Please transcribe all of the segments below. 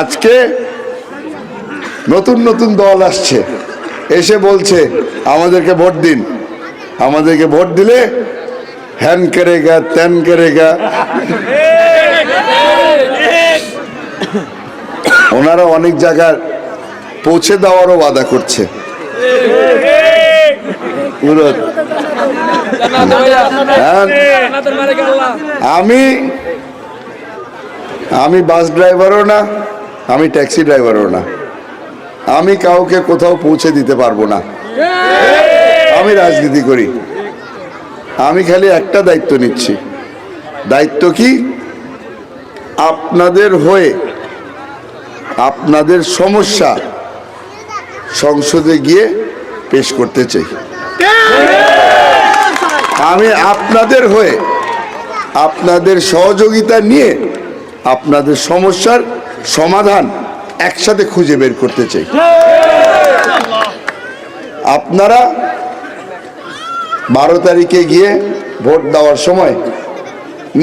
আজকে নতুন নতুন দল আসছে। এসে বলছে আমাদেরকে ভোট দিন। আমাদেরকে ভোট দিলে হ্যান করেগা ত্যান করেগা। ওনারা অনেক জায়গায় পৌঁছে দেওয়ারও বাধা করছে। হ্যাঁ, আমি আমি বাস ড্রাইভারও না। আমি ট্যাক্সি ড্রাইভারও না। আমি কাউকে কোথাও পৌঁছে দিতে পারব না। আমি রাজনীতি করি। আমি খালি একটা দায়িত্ব নিচ্ছি। দায়িত্ব কি? আপনাদের হয়ে আপনাদের সমস্যা সংসদে গিয়ে পেশ করতে চাই। আমি আপনাদের হয়ে আপনাদের সহযোগিতা নিয়ে আপনাদের সমস্যার সমাধান একসাথে খুঁজে বের করতে চাই। আপনারা বারো তারিখে গিয়ে ভোট দেওয়ার সময়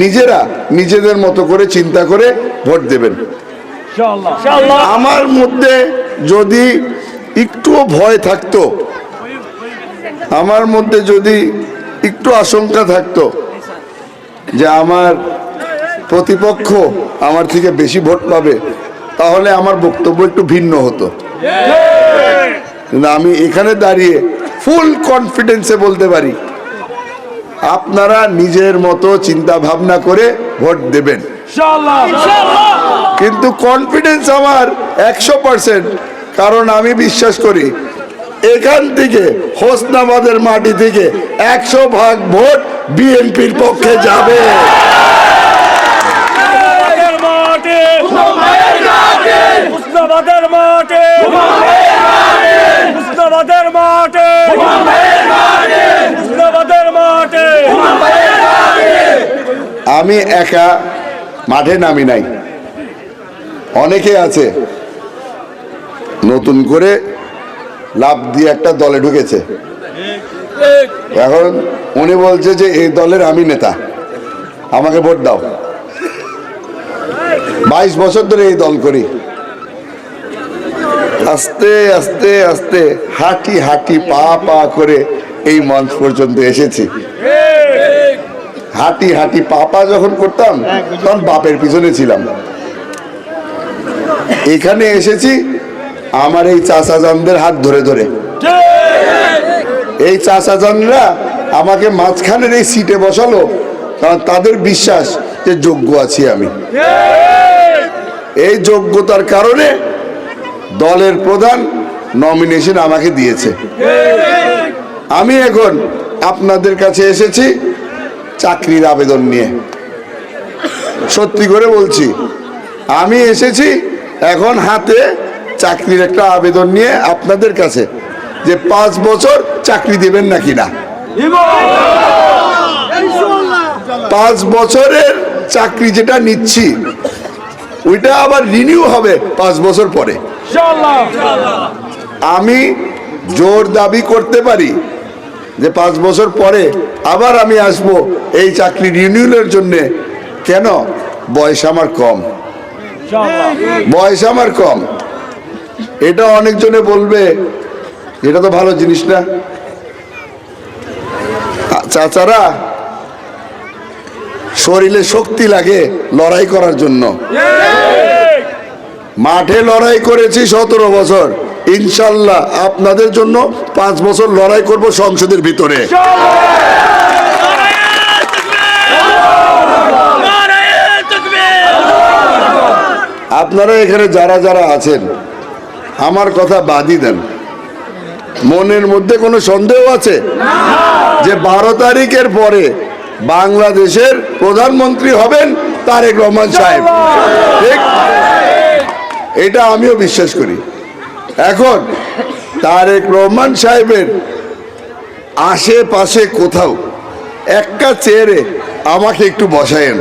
নিজেরা নিজেদের মতো করে চিন্তা করে ভোট দেবেন। আমার মধ্যে যদি একটুও ভয় থাকতো আমার মধ্যে যদি একটু আশঙ্কা থাকতো যে আমার প্রতিপক্ষ আমার থেকে বেশি ভোট পাবে তাহলে আমার বক্তব্য একটু ভিন্ন হতো। কিন্তু আমি এখানে দাঁড়িয়ে ফুল কনফিডেন্সে বলতে পারি আপনারা নিজের মতো চিন্তা ভাবনা করে ভোট দেবেন। কিন্তু কনফিডেন্স আমার একশো পার্সেন্ট কারণ আমি বিশ্বাস করি এখান থেকে হোসনাবাদের মাটি থেকে একশো ভাগ ভোট বিএনপির পক্ষে যাবে মুস্তাবাদের মাঠে মুস্তাবাদের মাঠে। মুস্তাবাদের মাঠে। মুস্তাবাদের মাঠে। আমি একা মাঠে নামি নাই। অনেকে আছে, নতুন করে লাভ দিয়ে একটা দলে ঢুকেছে। এখন উনি বলছে যে, এই দলের আমি নেতা। আমাকে ভোট দাও। বাইশ বছর ধরে এই দল করি। আস্তে আস্তে আস্তে হাঁটি হাঁটি পা পা করে এই মঞ্চ পর্যন্ত এসেছি। হাঁটি হাঁটি পাপা যখন করতাম, তখন বাপের পিছনে ছিলাম। এখানে এসেছি আমার এই চাচাজানদের হাত ধরে ধরে। এই চাচাজানরা আমাকে মাঝখানের এই সিটে বসালো, কারণ তাদের বিশ্বাস যে যোগ্য আছি আমি। এই যোগ্যতার কারণে দলের প্রধান নমিনেশন আমাকে দিয়েছে। আমি এখন আপনাদের কাছে এসেছি চাকরির আবেদন নিয়ে। সত্যি করে বলছি, আমি এসেছি এখন হাতে চাকরির একটা আবেদন নিয়ে আপনাদের কাছে যে পাঁচ বছর চাকরি দেবেন নাকি না। পাঁচ বছরের চাকরি যেটা নিচ্ছি, ওইটা আবার রিনিউ হবে পাঁচ বছর পরে। আমি জোর দাবি করতে পারি যে পাঁচ বছর পরে আবার আমি আসব এই চাকরি রিনিউলের জন্য। কেন? বয়স আমার কম। বয়স আমার কম। এটা অনেকজনে বলবে এটা তো ভালো জিনিস না। চাচারা শরীরে শক্তি লাগে লড়াই করার জন্য। মাঠে লড়াই করেছি সতেরো বছর। ইনশাল্লাহ আপনাদের জন্য পাঁচ বছর লড়াই করব সংসদের ভিতরে। আপনারা এখানে যারা যারা আছেন, আমার কথা বাদই দেন। মনের মধ্যে কোনো সন্দেহ আছে? যে বারো তারিখের পরে বাংলাদেশের প্রধানমন্ত্রী হবেন তারেক রহমান সাহেব। ঠিক? এটা আমিও বিশ্বাস করি। এখন তারেক রহমান সাহেবের আশেপাশে কোথাও একটা চেয়ারে আমাকে একটু বসায়েন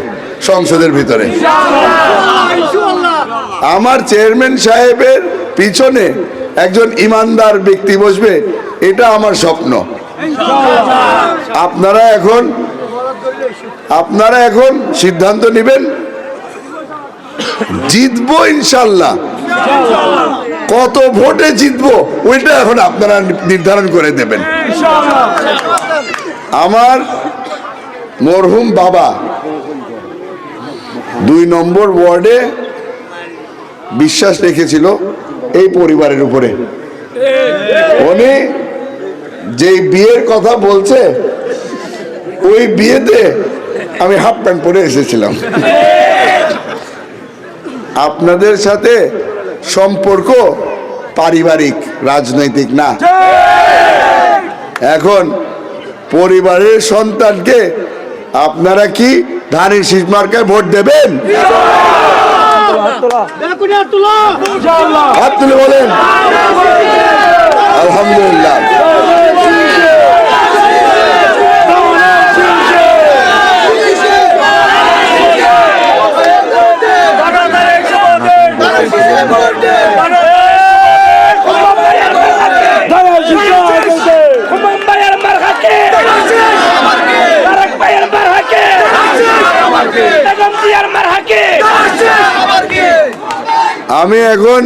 সংসদের ভিতরে। আমার চেয়ারম্যান সাহেবের পিছনে একজন ইমানদার ব্যক্তি বসবে, এটা আমার স্বপ্ন। আপনারা এখন আপনারা এখন সিদ্ধান্ত নেবেন জিতবো ইনশাল্লাহ। কত ভোটে জিতবো, ওইটা এখন আপনারা নির্ধারণ করে দেবেন। আমার মরহুম বাবা দুই নম্বর ওয়ার্ডে বিশ্বাস রেখেছিল এই পরিবারের উপরে। উনি যেই বিয়ের কথা বলছে, ওই বিয়েতে আমি হাফ প্যান্ট পরে এসেছিলাম। আপনাদের সাথে সম্পর্ক পারিবারিক, রাজনৈতিক না। এখন পরিবারের সন্তানকে আপনারা কি ধানের শীষ মার্কায় ভোট দেবেন? হাত তুলে বলেন। আলহামদুলিল্লাহ। আমি এখন